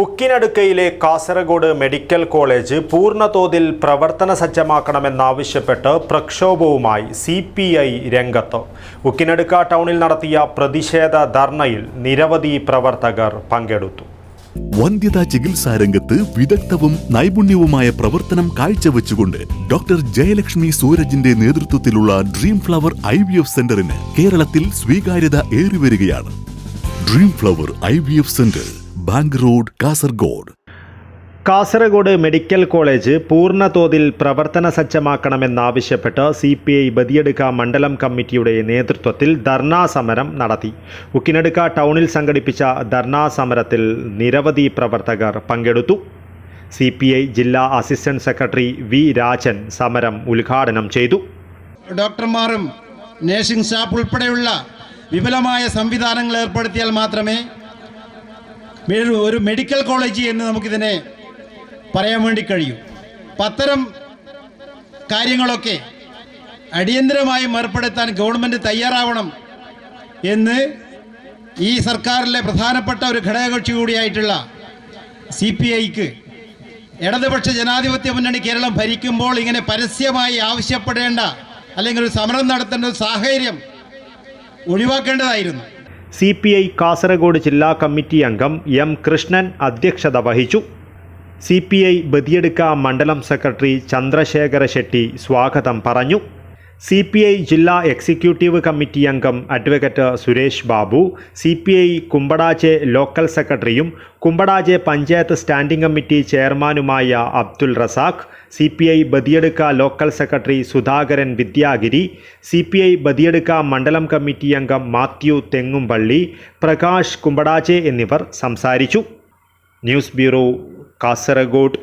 ഉക്കിനടുക്കയിലെ Kasaragod medical college പൂർണതോതിൽ പ്രവർത്തന സജ്ജമാക്കണമെന്നാവശ്യപ്പെട്ട് പ്രക്ഷോഭവുമായി സി പി ഐ രംഗത്ത്. ഉക്കിനടുക്ക ടൗണിൽ നടത്തിയ പ്രതിഷേധ ധർണയിൽ നിരവധി പ്രവർത്തകർ പങ്കെടുത്തു. വന്ധ്യതാ ചികിത്സാ രംഗത്ത് വിദഗ്ധവും നൈപുണ്യവുമായ പ്രവർത്തനം കാഴ്ചവെച്ചുകൊണ്ട് ഡോക്ടർ ജയലക്ഷ്മി സൂരജിന്റെ നേതൃത്വത്തിലുള്ള dream flower I V F സെന്ററിന് കേരളത്തിൽ സ്വീകാര്യത ഏറിവരികയാണ്. Dream flower I V F centre. Bank road Kasaragod. Kasaragod medical college പൂർണതോതിൽ പ്രവർത്തന സജ്ജമാക്കണമെന്നാവശ്യപ്പെട്ട് സി പി ഐ ബദിയെടുക്ക മണ്ഡലം കമ്മിറ്റിയുടെ നേതൃത്വത്തിൽ ധർണാ സമരം നടത്തി. ഉക്കിനടുക്ക ടൗണിൽ സംഘടിപ്പിച്ച ധർണാ സമരത്തിൽ നിരവധി പ്രവർത്തകർ പങ്കെടുത്തു. സി പി ഐ ജില്ലാ അസിസ്റ്റന്റ് സെക്രട്ടറി വി രാജൻ സമരം ഉദ്ഘാടനം ചെയ്തു. ഡോക്ടർമാരും നേഴ്സിംഗ് സ്റ്റാഫ് ഉൾപ്പെടെയുള്ള വിപുലമായ സംവിധാനങ്ങൾ ഏർപ്പെടുത്തിയാൽ മാത്രമേ ഒരു- മെഡിക്കൽ കോളേജ് എന്ന് നമുക്കിതിനെ പറയാൻ വേണ്ടി കഴിയും. അപ്പം അത്തരം കാര്യങ്ങളൊക്കെ അടിയന്തരമായി ഏർപ്പെടുത്താൻ ഗവൺമെന്റ് തയ്യാറാവണം എന്ന് ഈ സർക്കാരിലെ പ്രധാനപ്പെട്ട ഒരു ഘടകകക്ഷി കൂടിയായിട്ടുള്ള സി പി ഐക്ക് ഇടതുപക്ഷ ജനാധിപത്യ മുന്നണി കേരളം ഭരിക്കുമ്പോൾ ഇങ്ങനെ പരസ്യമായി ആവശ്യപ്പെടേണ്ട അല്ലെങ്കിൽ ഒരു സമരം നടത്തേണ്ട ഒരു സാഹചര്യം ഒഴിവാക്കേണ്ടതായിരുന്നു. സി പി ഐ കാസർഗോഡ് ജില്ലാ കമ്മിറ്റി അംഗം എം കൃഷ്ണൻ അധ്യക്ഷത വഹിച്ചു. സി പി ഐ ബദിയടുക്ക മണ്ഡലം സെക്രട്ടറി ചന്ദ്രശേഖര ഷെട്ടി സ്വാഗതം പറഞ്ഞു. സി പി ഐ ജില്ലാ എക്സിക്യൂട്ടീവ് കമ്മിറ്റി അംഗം advocate Suresh Babu C P I Kumbadaje local സെക്രട്ടറിയും കുമ്പടാജെ പഞ്ചായത്ത് സ്റ്റാൻഡിംഗ് കമ്മിറ്റി ചെയർമാനുമായ Abdul Razak C P I Badiyadka local secretary Sudhakaran Vidyagiri C P I Badiyadka മണ്ഡലം committee അംഗം മാത്യു തെങ്ങുംപള്ളി പ്രകാശ് കുമ്പടാജെ എന്നിവർ സംസാരിച്ചു. News bureau Kasaragod.